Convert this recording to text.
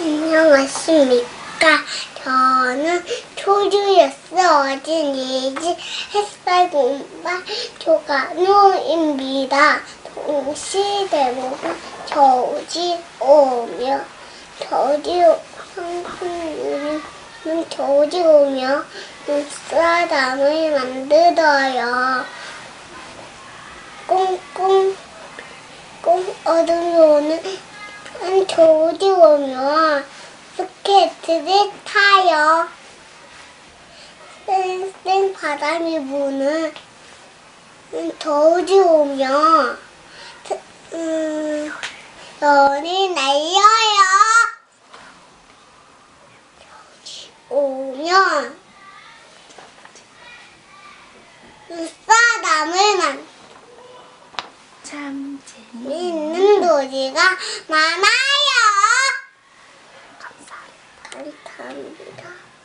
안녕하십니까. 저는 초주였어 어린이집 햇살 공방 조간호입니다. 동시 대목은 저우지 오며 저지 성fun이는 저지 오며 눈사람을 만들어요. 꽁꽁 꽁 어둠으로는 저지 오며 스케이트를 타요. 쌩쌩 바람이 부는 저지 오며 트- 음, 열이 날려요. 오면 눈사람을 만 참 재미. 있는 도지가 많아요. 감사합니다. 감사합니다.